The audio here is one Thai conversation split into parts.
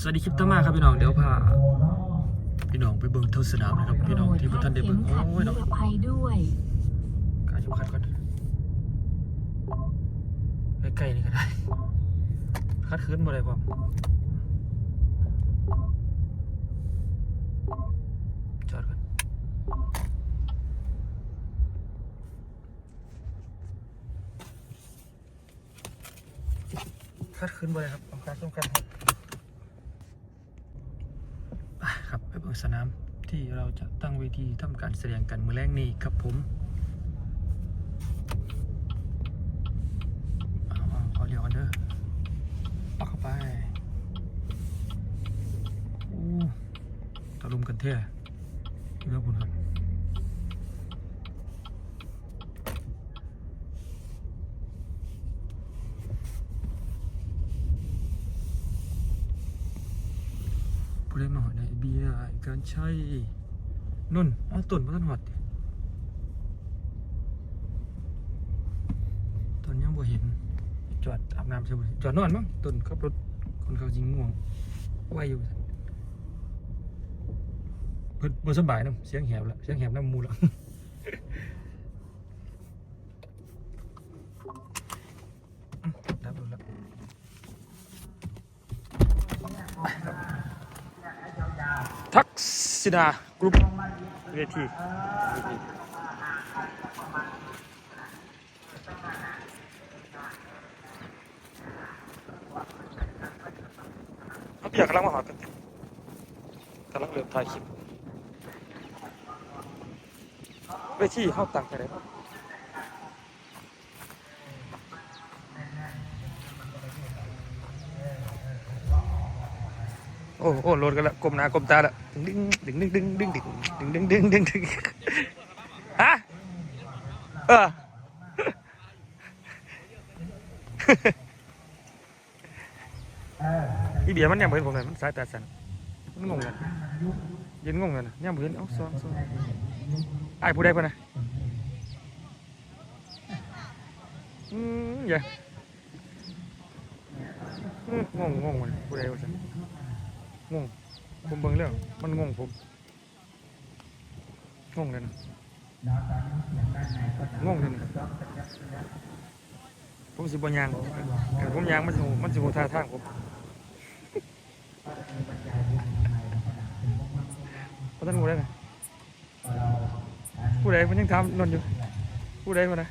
สวัสดีคลิปต่อมาครับพี่น้องเดี๋ยวพาพี่น้องไปเบิ่งเท่าสนามนะครับพี่น้องที่พวกท่านได้เบิ่งขัดโอ้ยนิน้องรภัยด้วยการจะคัดก่อนใกล้ๆนี่ก็ได้คัดคืนบ่ได้ความจอดก่อนคัดคืนบ่ได้ครับต้องการต้องการครับ อะครับไปเบิ่ง สนามที่เราจะตั้งเวทีทำการแสดงกันมือแรกนี้ครับผมเอาเอาขอเรียวกันเด้อปักเข้าไปอู้ตะลุมกันเท่เรื่องบุญครับผู้เล่นมาหอในายการใช้นุ่นอ้อตุ่นมาต้นหอดตอนยังบ่เห็น จอดอาบน้ำใช่ไหมจอดนอนมั้งตุ่นขับรถคนเขาจริงง่วงไหวอยู่เพิ่นบ่สบายน้ำเสียงแหบละเสียงแหบน้ำมูละ ดับรถละทั กษิณากรุ๊ปเวทีเวทีเอาเปียกกำลังมาหอดกันกำลังเริ่มถ่ายคลิปเวทีเข้าต่างกันเลยโอ้โอ้โหลดกันละกลมหน้ากลมตาละดึงดึงดึงดึงดึงดึงดึงดึงดึงดึงดึงฮะเอออีเบียร์มันยังบ่เห็นผมเลยมันสายตาสั่นมันงงเลยยืนงงเลยนะยังบ่เห็นเอ้าซ้อนซ้อนไอ้ผู้ใดเพิ่นน่ะอืมอย่าอืมงงงงมันผู้ใดว่าซั่น งงผมเบิ่งเรื่องมันงงผมงงเลยนะงงเลยนะผมสิบยางแต่ผมยางมันสิมันสิบท่าทางผมพระท่านกูได้ไหมผู้ใดมันยังทำนอนอยู่ผู้ใดมานะ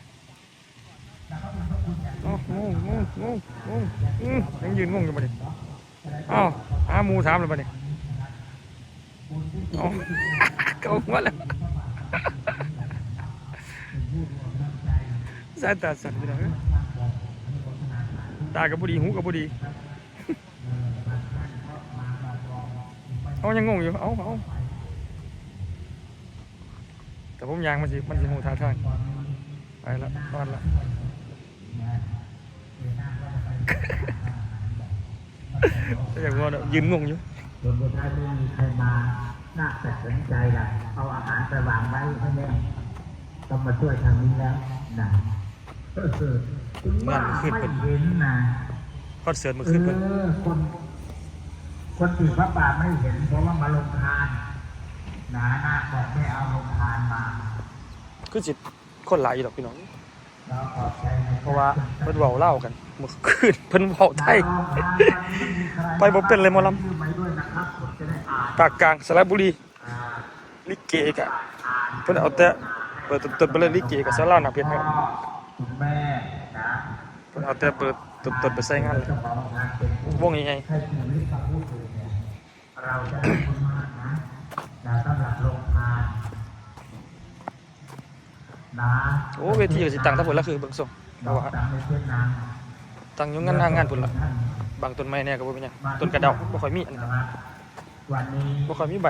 งงงงงงงงยังยืนงงอยู่มาดิอ้าว หาหมูถามเลยมาดิอ๋อเกาหัวแล้วสายตาสั่นไปหน่อยตากับบุดีหูกับบุดีเอายังงงอยู่เอาเอาแต่ผมยางมันสิมันสิหูท่าทางไปละนอนละแต่ อย่างงอนอะยืนงงอยู่ส่วนสุดท้ายไม่มีใครมาน่าจะสนใจล่ะเอาอาหารไปวางไว้ให้แม่ต้องมาช่วยทางนี้แล้วนะเออคุณว่าไม่เห็นนะคอนเสิร์ตเมื่อเอคืนเพิ่นอคนคนถือพระป่าไม่เห็น เพราะว่ามาลงทานหนาหน้าบอกไม่เอาลงทานมาคือจิตคนหลายอยู่ดอกพี่น้องเราขอบใจนเพราะว่าเพิ่นเว้าเล่าวกัน เมื่อคืนเพิ่นเว้าไทย ไปบ่เป็นเลยมอลำชื่อไว้ด้วยนะครับผมจะได้อ่านปากกลางสระบุรี ลิเกกะเพิ่นเอาแต่เปิดต้นๆไปเลยลิเกกับสราหนักเพชรครับคุณแม่นะเพิ่นเอาแต่เปิดต้นๆไปใส่งานเลยงงานเป็นวงใหญ่ให้ชีวิตกับผู้อื่นเราจะได้คุณมากนะนะสำหรับโรงทานนะโอ้เวทีก็สิตั้งถ้าเพิ่นละคือเบิ่งส่งเราราะ ตั้งอยู่งานหน้างานพุ่นละบางต้นไม้เนี่ยก็บ่เป็นหยังต้นกระเดาบ่ค่อยมีอันนะครับวันนี้บ่ค่อยมีใบ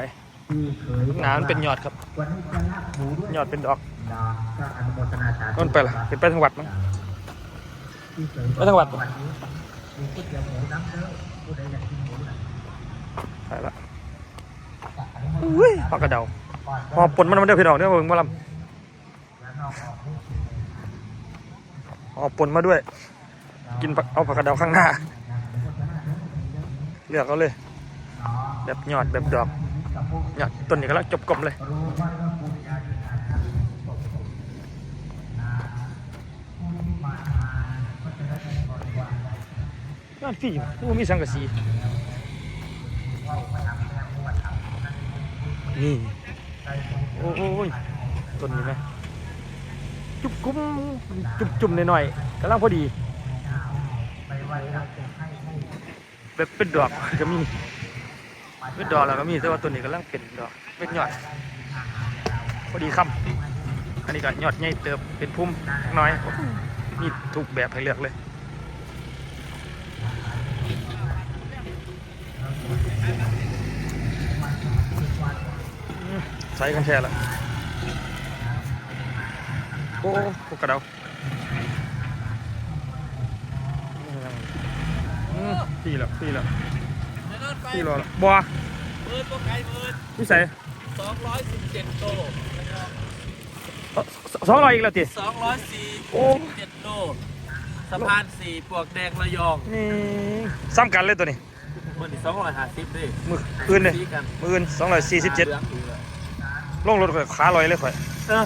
พี่เขยหนามันเป็นยอดครับวันนี้จะลาบหมูด้วยยอดเป็นดอกนะก็อนุโมทนาสาธุต้นไปล่ะเป็นไปทางวัดมั้งพี่เขยไปทางวัดวันนี้มีก๋วยเตี๋ยวหมูน้ำเด้อผู้ใดอยากกินหมูนะไปละอุ้ยปากกระเดาหอบปนมันมาเด้อพี่น้องเด้อเบิ่งหบ่ลำหอบปนมาด้วย กินเอาผักกระเดาข้างหน้า เลือกเอาเลย แบบหยอดแบบดอกหยอดต้นนี้กำลังจบกลมเลยงานฟรีมันมีสังกะสีนี่โอ้ยต้นนี้ไหมจุบกุ้มจุบจุ่มหน่อยๆกำลังพอดี แบบเป็นดอกก็มีเป็นดอกแล้วก็มีแต่ว่าตัวนี้กำลังเป็นดอกเป็นยอดพอดีคำอันนี้ก็ยอดใหญ่เติบเป็นพุ่มน้อยมีถูกแบบให้เลือกเลยใส่กันแช่ละโอ้พวกกระเดา อืมปีละปีละปีรอละบัวมืดพวกไก่มืดนี่ใส่สองร้อยสิบเจ็ดโลสองร้อยอีกแล้วติสองร้อยสี่โอ้เจ็ดโลสะพานสี่ปลวกแดงระยองนี่ซ้ำกันเลยตัวนี้มันสองร้อยห้าสิบดิมืออื่นเลยสีกันมืออื่นสองร้อยสี่สิบเจ็ดหลืองอยู่เลยลงรถข่อยขาลอยเลยข่อยเออ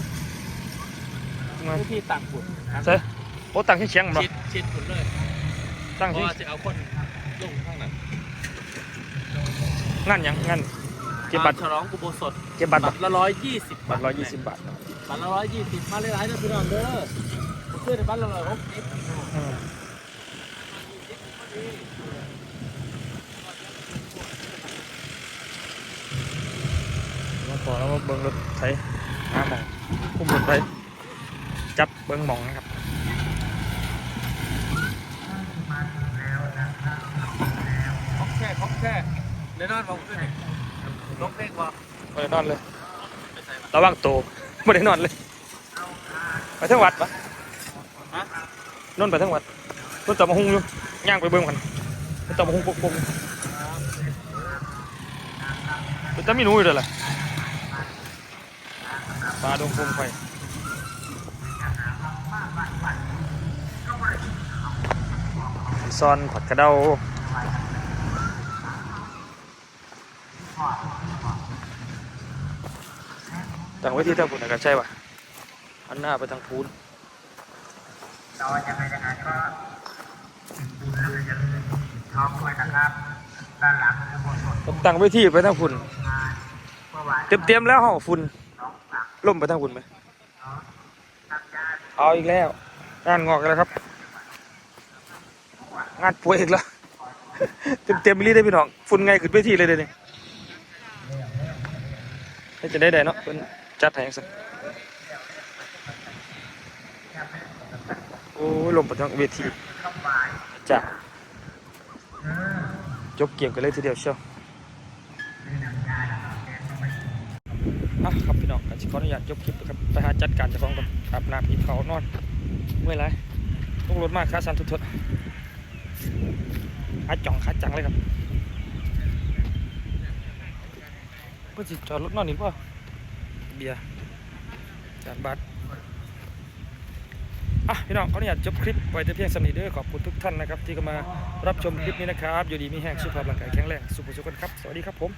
มาผู้ที่ตักฝุ่นใส่โอ้ตั้งที่เชียงบ่ชิดชิดฝุ่นเลยตั้งเพราะที่ว่าจะเอาคน ลงข้างนั้นงานหยังงานเก็บบัตรฉลองกุโบสถเก็บบัตรบับ่ตรละร้อยยี่สิบบัตรร้อยยี่สิบบาทบัตรละร้อยยี่สิบมาหลายๆนะพี่น้องเด้อผมซื้อในบัตรละร้อยหกสิบอืมมาพอแล้วมาเบิ้งรถไถหาหมองอุ้มรถไถจับเบิ้งหมองนะครับ คอกแค่คอกแค่เดี๋ยวนอนบอกขึ้นนี่นกเล็กวะไม่ได้นอนเลยไปใส่มาระวังโตไม่ได้นอนเลย ไปทั้งวัดปะนอนไปทั้งวัดรถต่อมาหุงอยู่ย่างไปเบิ้งกันรถต่อมาหุงปกปกรถต่อมีหนูอยู่เด้อล่ะปลาดงพงไฟซอนผักกระเดา ต่างไว้ที่ท่าปุ่นกันใช่ปะอันหน้าไปทางพูนเราจะไปยังไงก็ดูแลอย่าลืมท้องด้วยนะครับด้านหลังคือบนสดผมตั้งไว้ที่ไปทางฝุ่นงานเมื่อวานเตรียมเตรียมๆแล้วห่อฝุ่นน้องฝากล่มไปทางฝุ่นไหมทำยาเอาอีกแล้วงานงอกแล้วครับ งานป่วยอีกแล้วเต็มเต็มๆรีได้พี่น้องฝุ่นไงขึ้นไปที่เลยเดี๋ยวนี้ ให้จะได้ได้เนาะเพิ่นจัดให้จังซั่นโอ้ลมไปทางเวทีจ้ะจบเกมกันเลยทีเดียวเชียวครับพี่น้องกันขออนุญาตจบคลิปนะครับไปหาจัดการเจ้าของก่อนอาบน้ำกินข้าวนอนเมื่อไรต้องรถมากค่าสันทุดๆขาจ่องขาจังเลยครับ เพื่อสิจอดรถนอนนี่ป่ะเบียร์จานบัตรอะพี่น้องขออนุญาตจบคลิปไว้แต่เพียงสำนีเด้อขอบคุณทุกท่านนะครับ ที่เข้ามารับชมคลิปนี้นะครับ อยู่ดีมีแห้งสุขภาพร่างกายแข็งแรงสุขสุขกันครับ สวัสดีครับผม